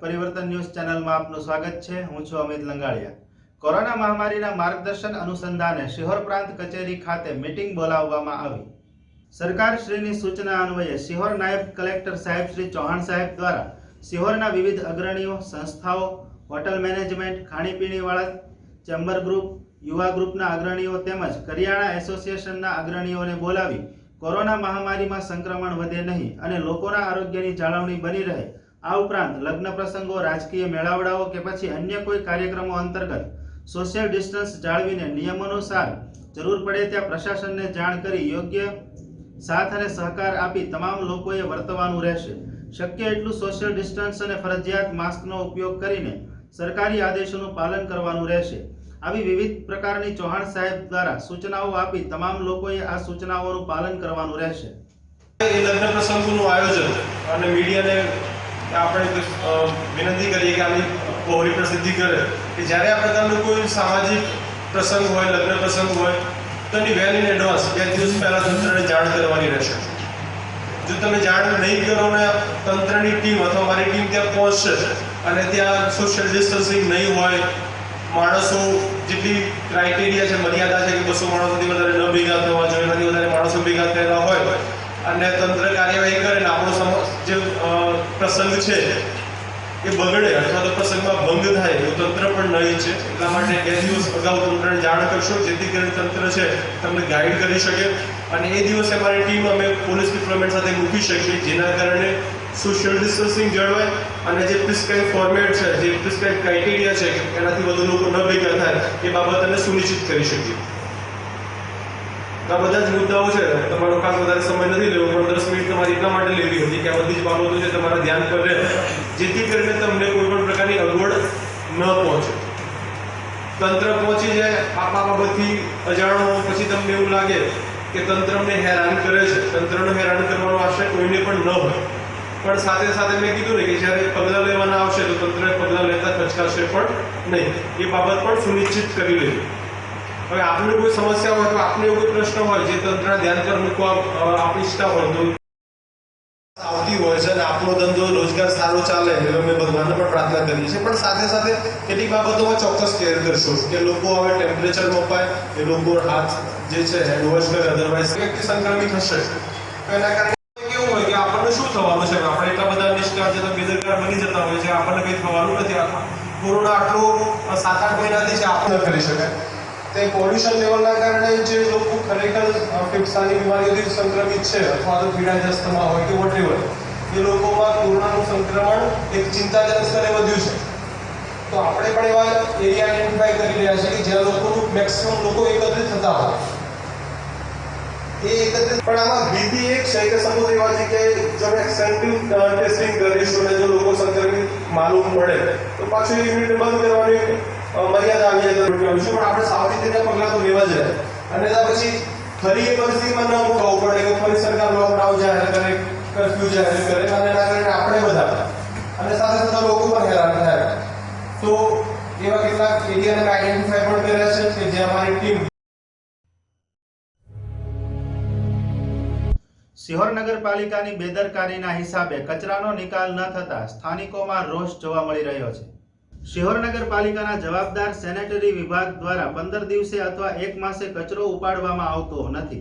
પરિવર્તન ન્યૂઝ ચેનલમાં આપનું સ્વાગત છે. હું છું અમિત લંગાડિયા. કોરોના મહામારીના માર્ગદર્શન અનુસંધાને શિહોર પ્રાંત કચેરી ખાતે મીટિંગ બોલાવવામાં આવી. સરકારશ્રીની સૂચના અન્વયે શિહોર નાયબ કલેક્ટર સાહેબ શ્રી ચૌહાણ સાહેબ દ્વારા શિહોરના વિવિધ અગ્રણીઓ, સંસ્થાઓ, હોટલ મેનેજમેન્ટ ખાણીપીણીવાળા ચેમ્બર ગ્રુપ, યુવા ગ્રુપના અગ્રણીઓ તેમજ કરિયાણા એસોસિએશનના અગ્રણીઓને બોલાવી કોરોના મહામારીમાં સંક્રમણ વધે નહીં અને લોકોના આરોગ્યની જાળવણી બની રહે આ ઉપરાંત લગ્ન પ્રસંગો, રાજકીય મેળાવડાઓ કે પછી અન્ય કોઈ કાર્યક્રમો અંતર્ગત સોશિયલ ડિસ્ટન્સ જાળવીને નિયમાનુસાર જરૂર પડે ત્યાં પ્રશાસનને જાણ કરી યોગ્ય સાથ અને સહકાર આપી તમામ લોકોએ વર્તવાનું રહેશે. શક્ય એટલું સોશિયલ ડિસ્ટન્સ અને ફરજિયાત માસ્કનો ઉપયોગ કરીને સરકારી આદેશોનું પાલન કરવાનું રહેશે. આવી વિવિધ પ્રકારની ચૌહાણ સાહેબ દ્વારા સૂચનાઓ આપી તમામ લોકોએ આ સૂચનાઓનું પાલન કરવાનું રહેશે. લગ્ન પ્રસંગોનું આયોજન અને મીડિયાને આપણે વિનંતી કરીએ કે આની બહોળી પ્રસિદ્ધિ કરે, કે જ્યારે આ પ્રકારનું કોઈ સામાજિક પ્રસંગ હોય, લગ્ન પ્રસંગ હોય તો એની વેલ ઇન એડવાન્સ બે દિવસ પહેલાં તંત્રને જાણ કરવાની રહેશે. જો તમે જાણ નહીં કરો ને તંત્રની ટીમ અથવા મારી ટીમ ત્યાં પહોંચશે અને ત્યાં સોશિયલ ડિસ્ટન્સિંગ નહીં હોય, માણસો જેટલી ક્રાઇટેરિયા છે, મર્યાદા છે કે બસો માણસોથી વધારે ન ભેગા થવા જોઈએ, એનાથી વધારે માણસો ભેગા થયેલા હોય અને તંત્ર કાર્યવાહી કરે ને આપણો જે પ્રસંગ છે, એ બગડે અથવા તો પ્રસંગમાં ભંગ થાય એવું તંત્ર પણ નહીં છે. એટલા માટે બે દિવસ અગાઉ તંત્રને જાણ કરશો, જેથી કરીને તંત્ર છે, તમને ગાઈડ કરી શકે. અને એ દિવસે અમારી ટીમ અમે પોલીસ ડિપ્લોયમેન્ટ સાથે મૂકી શકીએ, જેના કારણે સોશિયલ ડિસ્ટન્સિંગ જળવાય અને જે પ્રિસ્ક્રાઇબ ફોર્મેટ છે, જે પ્રિસ્ક્રાઇબ ક્રાઇટેરિયા છે, એનાથી વધુ લોકો ન ભેગા થાય, એ બાબત અમે સુનિશ્ચિત કરી શકીએ. આ બધા જ મુદ્દાઓ છે. તમારો ખાસ વધારે સમય નથી લેવો, પણ દસ મિનિટ તમારી એટલા માટે લેવી હતી કે આ બધી જ બાબતો છે તમારા ધ્યાન પર રહે. જેથી કરીને તમને કોઈ પણ પ્રકારની અગવડ ન પહોંચે. તંત્ર પહોંચી જાય આ બાબતથી અજાણો, પછી તમને એવું લાગે કે તંત્ર અમને હેરાન કરે છે. તંત્રને હેરાન કરવાનો આશય કોઈને પણ ન હોય. પણ સાથે સાથે મેં કીધું ને કે જ્યારે પગલાં લેવાના આવશે તો તંત્ર પગલાં લેતા ખચકાશે પણ નહીં. એ બાબત પણ સુનિશ્ચિત કરી લેવી. હવે આપને કોઈ સમસ્યા હોય તો આપને કોઈ પ્રશ્ન હોય, જે તંત્ર ધ્યાન પર મૂકવા આપ ઈચ્છતા હોય તો. આવતી હોય છે અને આપણો ધંધો રોજગાર સારો ચાલે એવી અમે ભગવાનને પણ પ્રાર્થના કરીએ છીએ. પણ સાથે સાથે કેટલીક બાબતોમાં ચોક્કસ કેર કરશો. કે લોકો હવે ટેમ્પરેચર મપાય, એ લોકો હાથ જે છે હેન્ડ વોશ કરે અધરવાઇઝ વ્યક્તિ સંક્રમિત હશે. એના કારણે કેવું હોય કે આપણને શું થવાનું છે? આપણે એટલા બધા નિષ્કાર છે તો બેદરકાર બની જતા હોય છે આપણને કંઈ થવાનું નથી. આપણા કોરોના આટલો સાત આઠ મહિનાથી છે, આપણે કરી શકાય. તે પોલ્યુશન લેવલના કારણે જે લોકો ખરેખર ફેફસાની બીમારીઓથી સંક્રમિત છે અથવા તો પીડાગ્રસ્તમાં હોય કે વોટેવર એ લોકોમાં કોરોનાનું સંક્રમણ એક ચિંતાજનક સ્તરે વધ્યું છે. તો આપણે પણ એવા એરિયા આઈડેન્ટિફાઈ કરી રહ્યા છે કે જ્યાં લોકોનું મેક્સિમમ લોકો એકત્રિત થતા હોય. એ એકત્રિત પણ આમાં ભીતિ એક છે કે સપોઝ એવા છે કે જો સેન્ટિવ ટેસ્ટિંગ કરીશું અને જો લોકો સંક્રમિત, માલુમ પડે, તો પાછું યુનિટ બંધ કરવાની મર્યાદા આવી જાય આવીશું પણ આપણે સાવચેતીના પગલાં તો લેવા જ રહે. અને પછી ફરી એ પરિસ્થિતિમાં ન મુકાવવું પડે કે ફરી સરકાર લોકડાઉન જાહેર કરે કરફ્યુ જાહેર કરે અને એના કારણે આપણે બધા અને સાથે સાથે લોકો પણ હેરાન થાય. તો એવા કેટલાક એરિયાને આઈડેન્ટિફાઈ પણ કર્યા છે કે જે અમારી ટીમ સિહોર નગરપાલિકાની બેદરકારીના હિસાબે કચરાનો નિકાલ ન થતા સ્થાનિકોમાં રોષ જોવા મળી રહ્યો છે. શિહોર નગરપાલિકાના જવાબદાર સેનેટરી વિભાગ દ્વારા પંદર દિવસે અથવા એક માસે કચરો ઉપાડવામાં આવતો નથી.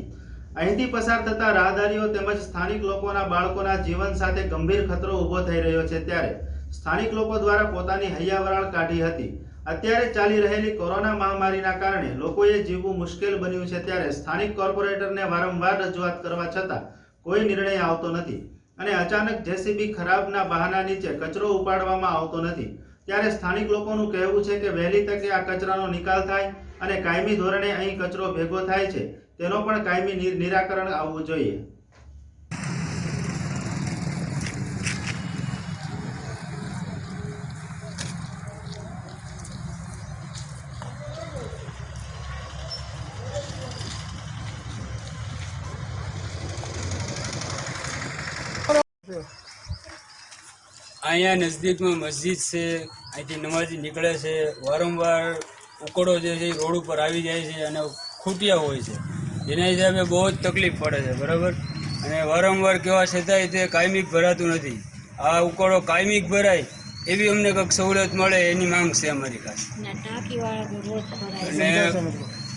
અહીંથી પસાર થતા રાહદારીઓ તેમજ સ્થાનિક લોકોના બાળકોના જીવન સાથે ગંભીર ખતરો ઊભો થઈ રહ્યો છે ત્યારે સ્થાનિક લોકો દ્વારા પોતાની હૈયાવરાળ કાઢી હતી. અત્યારે ચાલી રહેલી કોરોના મહામારીના કારણે લોકોએ જીવવું મુશ્કેલ બન્યું છે ત્યારે સ્થાનિક કોર્પોરેટરને વારંવાર રજૂઆત કરવા છતાં કોઈ નિર્ણય આવતો નથી અને અચાનક જેસીબી ખરાબના બહાના નીચે કચરો ઉપાડવામાં આવતો નથી. ત્યારે સ્થાનિક લોકોનું કહેવું છે કે વહેલી તકે આ કચરાનો નિકાલ થાય અને કાયમી ધોરણે અહીં કચરો ભેગો થાય છે. તેનો પણ કાયમી નિરાકરણ આવવું જોઈએ. અહીંયા નજદીકમાં મસ્જિદ છે અહીંથી નમાજી નીકળે છે વારંવાર ઉકળો જે છે એ રોડ ઉપર આવી જાય છે અને ખૂટ્યા હોય છે. જેના હિસાબે બહુ જ તકલીફ પડે છે બરાબર? અને વારંવાર કહેવા છતાંય તે કાયમિક ભરાતું નથી. આ ઉકળો કાયમિક ભરાય એવી અમને કંઈક સવલત મળે એની માંગ છે અમારી છે. અને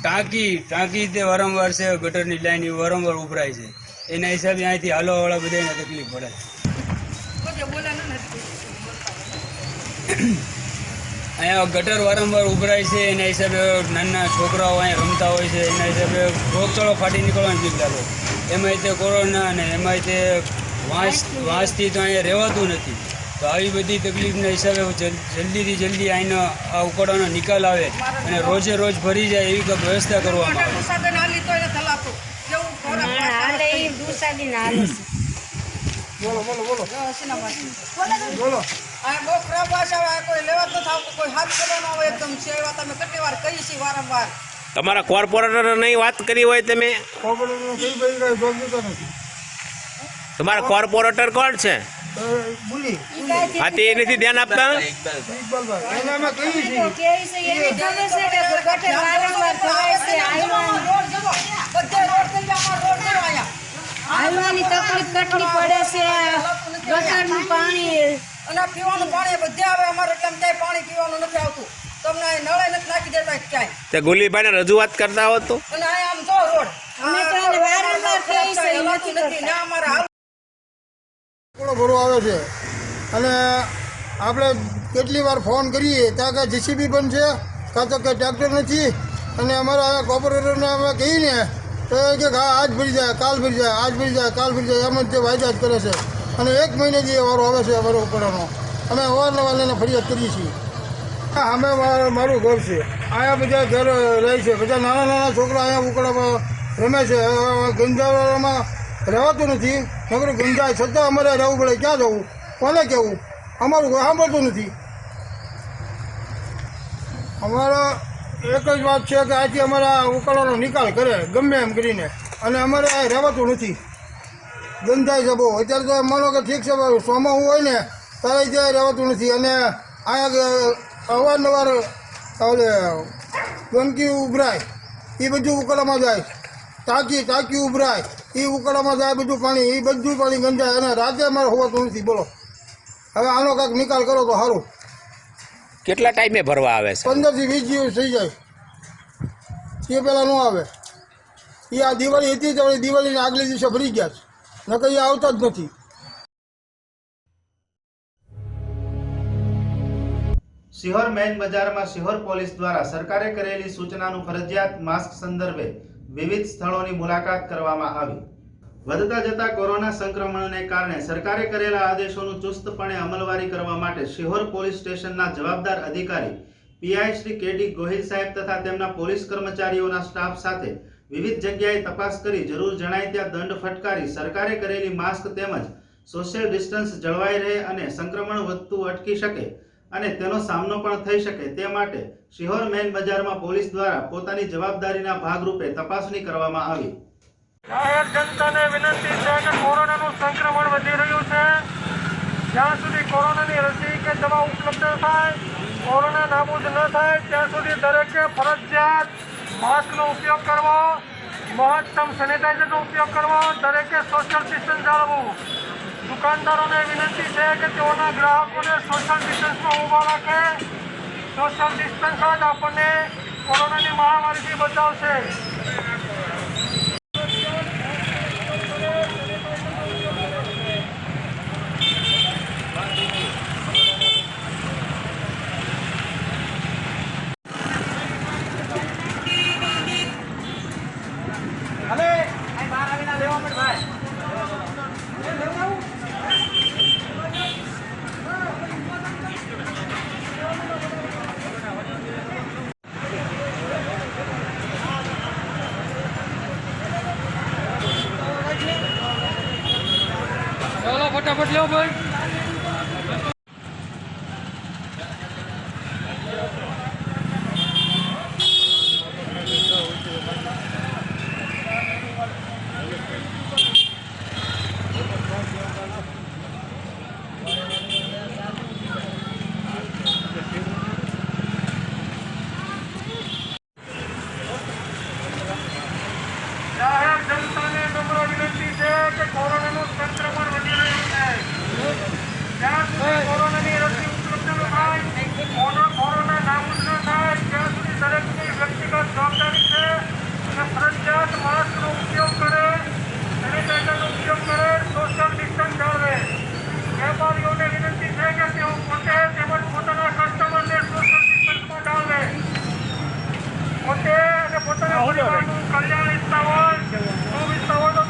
ટાંકી ટાંકી તે વારંવાર છે ગટરની લાઈન એ વારંવાર ઉભરાય છે. એના હિસાબે અહીંથી હાલવાવાળા બધાને તકલીફ પડે અહીંયા ગટર વારંવાર ઉભરાય છે એના હિસાબે નાના છોકરાઓ અહીંયા રમતા હોય છે એના હિસાબે રોગચાળો ફાટી નીકળવાની બીક લાગે એમાંય તે કોરોના અને એમાંય તે વાંસ વાંસથી તો અહીંયા રહેવાતું નથી. તો આવી બધી તકલીફના હિસાબે જલ્દીથી જલ્દી અહીંનો આ ઉકળાનો નિકાલ આવે અને રોજે રોજ ભરી જાય એવી કંઈક વ્યવસ્થા કરવામાં આવે. બોલો બોલો બોલો. છે આ બહુ ખરાબ ભાષા આવે કોઈ લેવા જ નથી આવતું કોઈ હાથ કરવાનો આવે એકદમ છે. એવા તમે કેટલી વાર કહીએ છીએ વારંવાર. તમારા કોર્પોરેટર નહીં વાત કરી હોય તમે? તમારા કોર્પોરેટર કોણ છે? હા તે નથી ધ્યાન આપતા? હાલવાની તકલીફ કેટલી પડે છે? ગટરનું પાણી અને પીવાનું પાણી બધે આવે અમારે એટલે ક્યાંય પાણી પીવાનું નથી આવતું? તમને અહીં નળે નથી નાખી દેતા ક્યાંય. તે ગુલીભાઈને રજૂઆત કરતા હો તો. અને આમ જો રોડ. અમે તો વારંવાર કહીએ છીએ, નથી નથી. ને અમારે થોડો ભરો આવે છે. અને આપણે કેટલી વાર ફોન કરીએ ત્યાં કાંઈ જીસીબી પણ છે કાં તો કાંઈ ટ્રેક્ટર નથી. અને અમારા આ કોર્પોરેટરને અમે કહીને તો કે હા આજ ભરી જાય કાલ ભરી જાય આજ ભરી જાય કાલ ભરી જાય. એમ જ તે વાયદા જ કરે છે. અને એક મહિનેથી એ વારો આવે છે અમારો ઉપરનો અમે અવારનવાર એને ફરિયાદ કરીએ છીએ. અમે મારું ઘર છે. અહીંયા બધા ઘર રહે છે. બધા નાના નાના છોકરા અહીંયા ઉકળામાં રમે છે. ગંજાવાળામાં રહેવાતું નથી. નકરું ગંજાય છતાં અમારે રહેવું પડે. ક્યાં જવું? કોને કહેવું? અમારું કોઈ સાંભળતું નથી. અમારો એક જ વાત છે કે આથી અમારા ઉકાળાનો નિકાલ કરે, ગમે એમ કરીને. અને અમારે રહેવાતું નથી. ગંજાય છે બહુ અત્યારે તો માનો કે ઠીક છે સોમાં હોય ને ત્યારે ત્યાં રહેવાતું નથી. અને અહીંયા અવારનવાર ઓલે ગંદકી ઉભરાય એ બધું ઉકળામાં જાય. ટાંકી ટાંકી ઉભરાય એ ઉકળામાં જાય બધું પાણી એ બધું પાણી ગંજાય. અને રાતે અમારે હોવાતું નથી બોલો. હવે આનો કાંઈક નિકાલ કરો તો સારું કેટલા ટાઈમે ભરવા આવે છે? પંદરથી વીસ દિવસ થઈ જાય. એ પહેલાં ન આવે. એ આ દિવાળી હતી તો દિવાળીના આગલે દિવસે ભરી ગયા છે. નકર આવતા જ નથી. સિહોર મેઇન બજારમાં સિહોર પોલીસ દ્વારા સરકારે કરેલી સૂચનાનું ફરજિયાત માસ્ક સંદર્ભે વિવિધ સ્થળોની મુલાકાત કરવામાં આવી. વધતા જતા કોરોના સંક્રમણને કારણે સરકારે કરેલા આદેશોનું ચુસ્તપણે અમલવારી કરવા માટે શિહોર પોલીસ સ્ટેશનના જવાબદાર અધિકારી પીઆઈ શ્રી કેડી ગોહિલ સાહેબ તથા તેમના પોલીસ કર્મચારીઓના સ્ટાફ સાથે વિવિધ જગ્યાએ તપાસ કરી જરૂર જણાય ત્યાં દંડ ફટકારી સરકારે કરેલી માસ્ક તેમજ સોશિયલ ડિસ્ટન્સ જળવાઈ રહે અને સંક્રમણ વધતું અટકી શકે અને તેનો સામનો પણ થઈ શકે તે માટે શિહોર મેઇન બજારમાં પોલીસ દ્વારા પોતાની જવાબદારીના ભાગરૂપે તપાસણી કરવામાં આવી. જાહેર જનતાને વિનંતી છે કે કોરોનાનું સંક્રમણ વધી રહ્યું છે. જ્યાં સુધી કોરોનાની રસી કે દવા ઉપલબ્ધ થાય, કોરોના નાબૂદ ન થાય, ત્યાં સુધી દરેકે ફરજિયાત માસ્કનો ઉપયોગ કરવો, મહત્તમ સેનિટાઈઝરનો ઉપયોગ કરવો, દરેકે સોશિયલ ડિસ્ટન્સ જાળવવું. દુકાનદારોને વિનંતી છે કે તેઓના ગ્રાહકોને સોશિયલ ડિસ્ટન્સમાં ઊભા રાખે. સોશિયલ ડિસ્ટન્સ જ આપણને કોરોનાની મહામારીથી બચાવશે. ચાલો ફટાફટ લો ભાઈ જાહેર જનતાને નમ્ર વિનંતી છે કે કોરોનાનું સંક્રમણ વધી રહ્યું છે જ્યાં સુધી કોરોનાની રસી ઉપલબ્ધ કોનો કોરોના નાબૂદ ન થાય ત્યાં સુધી દરેકની વ્યક્તિગત જવાબદારી છે કે ફરજિયાત માસ્કનો ઉપયોગ કરે સેનિટાઈઝરનો ઉપયોગ કરે સોશિયલ ડિસ્ટન્સ જાળવે વેપારીઓને વિનંતી છે કે તેઓ પોતે તેમજ પોતાના કસ્ટમરને સોશિયલ ડિસ્ટન્સમાં જાળવે પોતે અને પોતાના પરિવારનું કલ્યાણ ઈચ્છતા હોય તો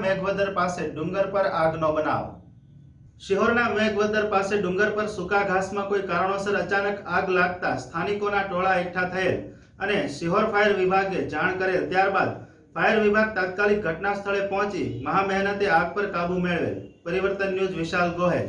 મેઘવદર પાસે ડુંગર પર આગનો બનાવ. શિહોરના મેઘવદર પાસે ડુંગર પર સૂકા ઘાસમાં કોઈ કારણોસર અચાનક આગ લાગતા સ્થાનિકોના ટોળા એકઠા થયેલ અને શિહોર ફાયર વિભાગે જાણ કરેલ ત્યારબાદ ફાયર વિભાગ તાત્કાલિક ઘટના સ્થળે પહોંચી મહા મહેનતે આગ પર કાબુ મેળવેલ. પરિવર્તન ન્યૂઝ વિશાલ ગોહેલ.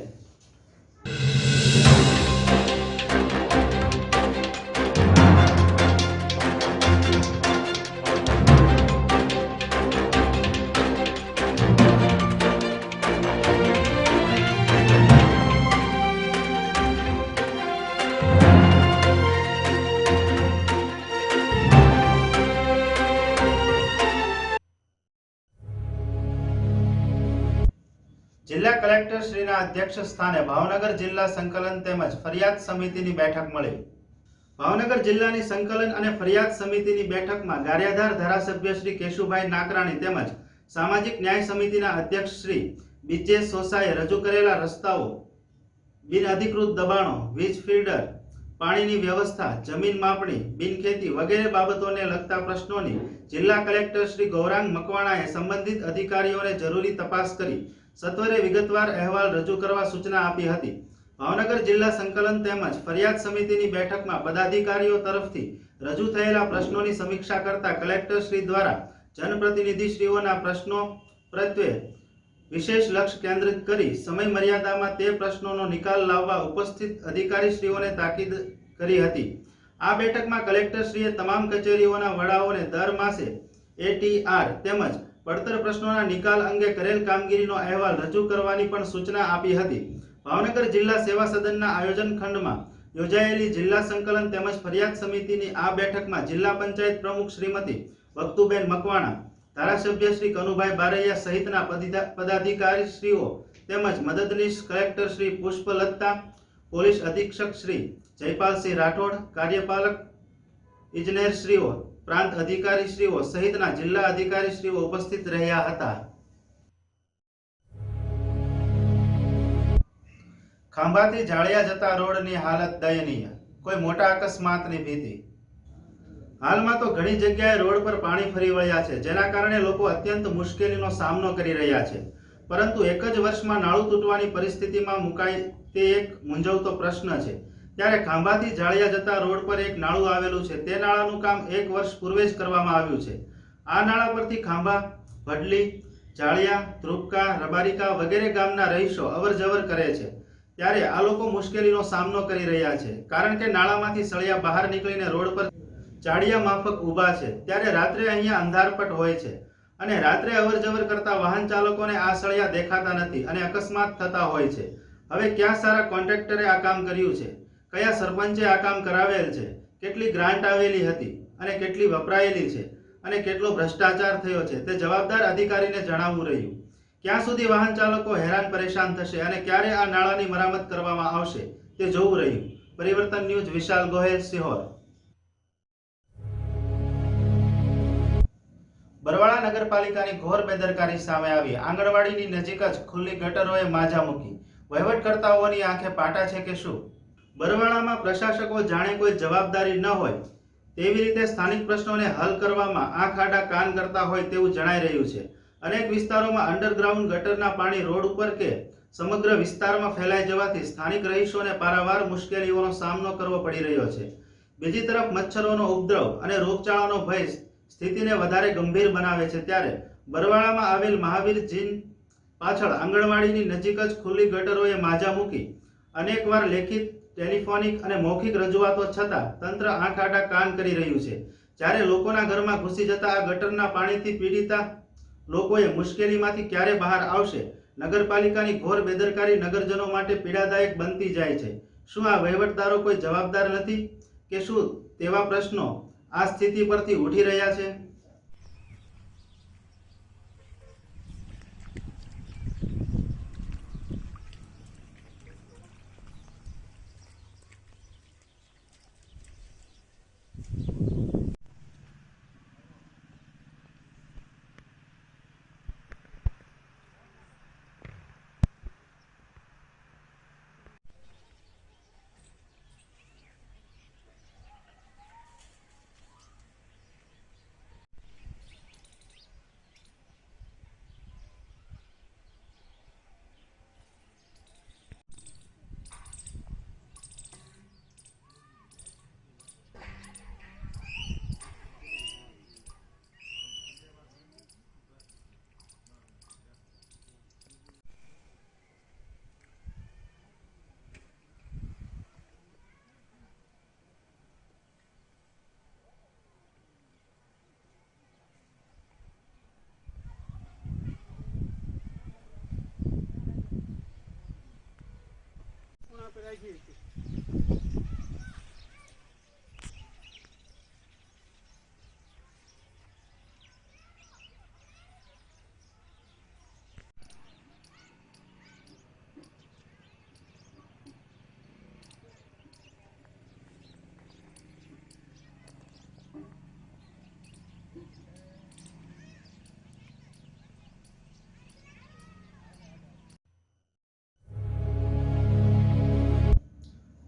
જિલ્લા કલેક્ટર શ્રીના અધ્યક્ષ સ્થાને ભાવનગર જિલ્લા સંકલન તેમજ ફરિયાદ સમિતિની બેઠક મળી. ભાવનગર જિલ્લાની સંકલન અને ફરિયાદ સમિતિની બેઠકમાં ગારિયાધાર ધારાસભ્ય શ્રી કેશુભાઈ નાકરાણી તેમજ સામાજિક ન્યાય સમિતિના અધ્યક્ષ શ્રી બીજે સોસાએ રજૂ કરેલા રસ્તાઓ બિનઅધિકૃત દબાણો, વીજ ફીડર પાણીની વ્યવસ્થા, જમીન માપણી બિનખેતી વગેરે બાબતોને લગતા પ્રશ્નોની જિલ્લા કલેક્ટર શ્રી ગૌરાંગ મકવાણાએ સંબંધિત અધિકારીઓને જરૂરી તપાસ કરી સત્વરે વિગતવાર અહેવાલ રજૂ કરવા સૂચના આપી હતી. ભાવનગર જિલ્લા સંકલન તેમજ ફરિયાદ સમિતિની બેઠકમાં પદાધિકારીઓ તરફથી રજૂ થયેલા પ્રશ્નોની સમીક્ષા કરતા કલેક્ટર શ્રી દ્વારા જનપ્રતિનિધિશ્રીઓના પ્રશ્નો પ્રત્યે વિશેષ લક્ષ્ય કેન્દ્રિત કરી સમય મર્યાદામાં તે પ્રશ્નોનો નિકાલ લાવવા ઉપસ્થિત અધિકારીશ્રીઓને તાકીદ કરી હતી. આ બેઠકમાં કલેક્ટરશ્રીએ તમામ કચેરીઓના વડાઓને દર માસે એટીઆર તેમજ પડતર પ્રશ્નોના નિકાલ અંગે કરેલ કામગીરીનો અહેવાલ રજૂ કરવાની પણ સૂચના આપી હતી. ભાવનગર જિલ્લા સેવા સદનના આયોજન ખંડમાં યોજાયેલી જિલ્લા સંકલન તેમજ ફરિયાદ સમિતિની આ બેઠકમાં જિલ્લા પંચાયત પ્રમુખ શ્રીમતી ભક્તુબેન મકવાણા, ધારાસભ્ય શ્રી કનુભાઈ બારૈયા સહિતના પદાધિકારી પદાધિકારીશ્રીઓ તેમજ મદદનીશ કલેક્ટર શ્રી પુષ્પલતા, પોલીસ અધિક્ષક શ્રી જયપાલસિંહ રાઠોડ, કાર્યપાલક ઇજનેરશ્રીઓ પ્રાંત અધિકારીશ્રીઓ સહિતના જિલ્લા અધિકારીશ્રીઓ ઉપસ્થિત રહ્યા હતા. ખાંભાથી જાળિયા જતા રોડની હાલત દયનીય. કોઈ મોટા અકસ્માતની ભીતિ. હાલમાં તો ઘણી જગ્યાએ રોડ પર પાણી ફરી વળ્યા છે, જેના કારણે લોકો અત્યંત મુશ્કેલીનો સામનો કરી રહ્યા છે. પરંતુ એક જ વર્ષમાં નાળું તૂટવાની પરિસ્થિતિમાં મુકાય તે એક મૂંઝવતો પ્રશ્ન છે. ત્યારે ખાંભાથી જાળિયા જતા રોડ પર એક નાળું આવેલું છે. તે નાળાનું કામ એક વર્ષ પૂર્વે જ કરવામાં આવ્યું છે. આ નાળા પરથી ખાંભા, ભડલી, જાળિયા, ધ્રુપકા, રબારિકા વગેરે ગામના રહીશો અવરજવર કરે છે. ત્યારે આ લોકો મુશ્કેલીનો સામનો કરી રહ્યા છે. કારણ કે નાળામાંથી સળિયા બહાર નીકળીને રોડ પર જાળિયા માફક ઊભા છે. ત્યારે રાત્રે અહીંયા અંધારપટ હોય છે અને રાત્રે અવરજવર કરતા વાહન ચાલકોને આ સળિયા દેખાતા નથી અને અકસ્માત થતા હોય છે. હવે ક્યાં સારા કોન્ટ્રાક્ટરે આ કામ કર્યું છે? કયા સરપંચે આ કામ કરાવેલ છે? કેટલી ગ્રાન્ટ આવેલી હતી અને કેટલી વપરાયેલી છે? અને કેટલો ભ્રષ્ટાચાર થયો છે? તે જવાબદાર અધિકારીને જણાવવું રહ્યું. ક્યાં સુધી વાહન ચાલકો હેરાન પરેશાન થશે અને ક્યારે આ નાળાની મરામત કરવામાં આવશે તે જોવું રહ્યું. પરિવર્તન ન્યૂઝ વિશાલ ગોહેલ, સિહોર. બરવાળા નગરપાલિકાની ઘોર બેદરકારી સામે આવી. આંગણવાડીની નજીક જ ખુલ્લી ગટરોએ માજા મૂકી. વહીવટકર્તાઓની આંખે પાટા છે કે શું? બરવાળામાં પ્રશાસકો જાણે કોઈ જવાબદારી ન હોય, તેવી રીતે સ્થાનિક પ્રશ્નોને હલ કરવામાં આંખ આડા કાન કરતા હોય તેવું જણાઈ રહ્યું છે. અનેક વિસ્તારોમાં અંડરગ્રાઉન્ડ ગટરના પાણી રોડ ઉપર કે સમગ્ર વિસ્તારમાં ફેલાઈ જવાથી સ્થાનિક રહીશોને પારાવાર મુશ્કેલીઓનો સામનો કરવો પડી રહ્યો છે. બીજી તરફ મચ્છરોનો ઉપદ્રવ અને રોગચાળાનો ભય સ્થિતિને વધારે ગંભીર બનાવે છે ત્યારે બરવાળામાં આવેલ મહાવીર જીન પાછળ આંગણવાડીની નજીક જ ખુલ્લી ગટરોએ માજા મૂકી અનેકવાર લેખિત ટેલિફોનિક અને મૌખિક રજૂઆતો છતાં તંત્ર આંખ આડા કાન કરી રહ્યું છે. જ્યારે લોકોના ઘરમાં ઘૂસી જતા આ ગટરના પાણીથી પીડિતા લોકોએ મુશ્કેલીમાંથી ક્યારે બહાર આવશે? નગરપાલિકાની ઘોર બેદરકારી નગરજનો માટે પીડાદાયક બનતી જાય છે. શું આ વહીવટદારો કોઈ જવાબદાર નથી? કે શું તેવા પ્રશ્નો આ સ્થિતિ પરથી ઉઠી રહ્યા છે?